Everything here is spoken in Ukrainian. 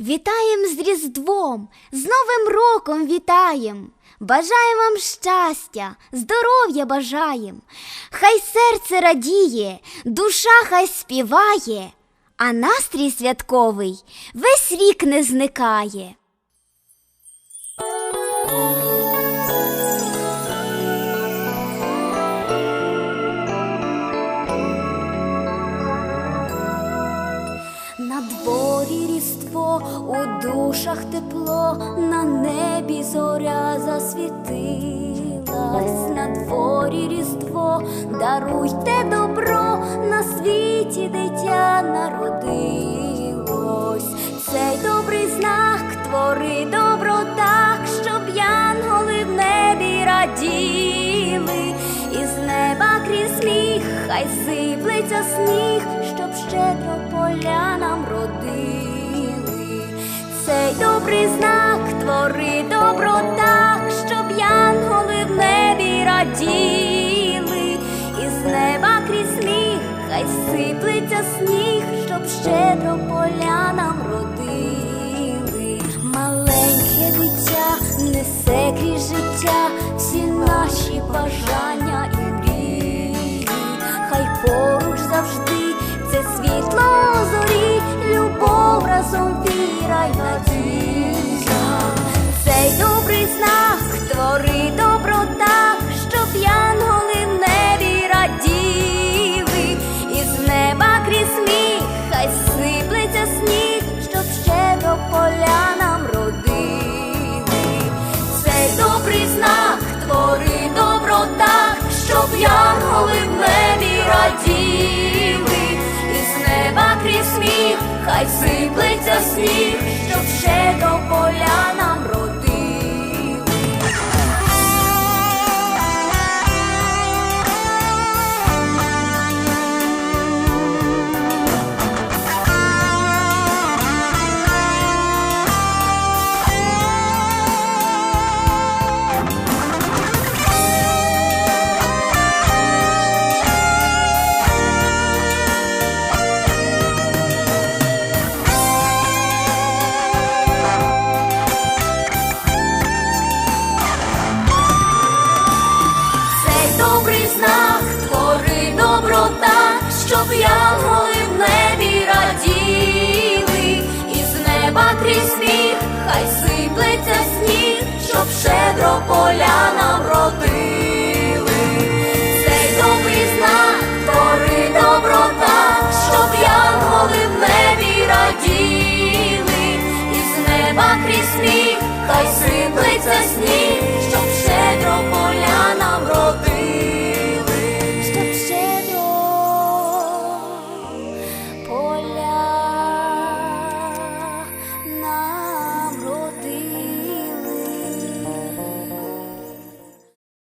Вітаєм з Різдвом, з Новим роком вітаєм. Бажаємо вам щастя, здоров'я бажаєм. Хай серце радіє, душа хай співає, а настрій святковий весь рік не зникає. Душах тепло, на небі зоря засвітилась, на дворі різдво, даруйте добро, на світі дитя народилось. Цей добрий знак твори добро так, щоб янголи в небі раділи, і з неба крізь сміх, хай сиплеться сніг, щоб щедро поля нам родили. Цей добрий знак твори добро так, щоб янголи в небі раділи, і з неба крізь сміх, хай сиплеться сніг, щоб щедро поля нам родили. Янголи в небі раділи, і з неба крізь сміх, хай сиплеться сніг, щоб до поля нам родили. Щоб янголи в небі раділи, і з неба крізь сміх, хай сиплеться сніг, щоб щедро поля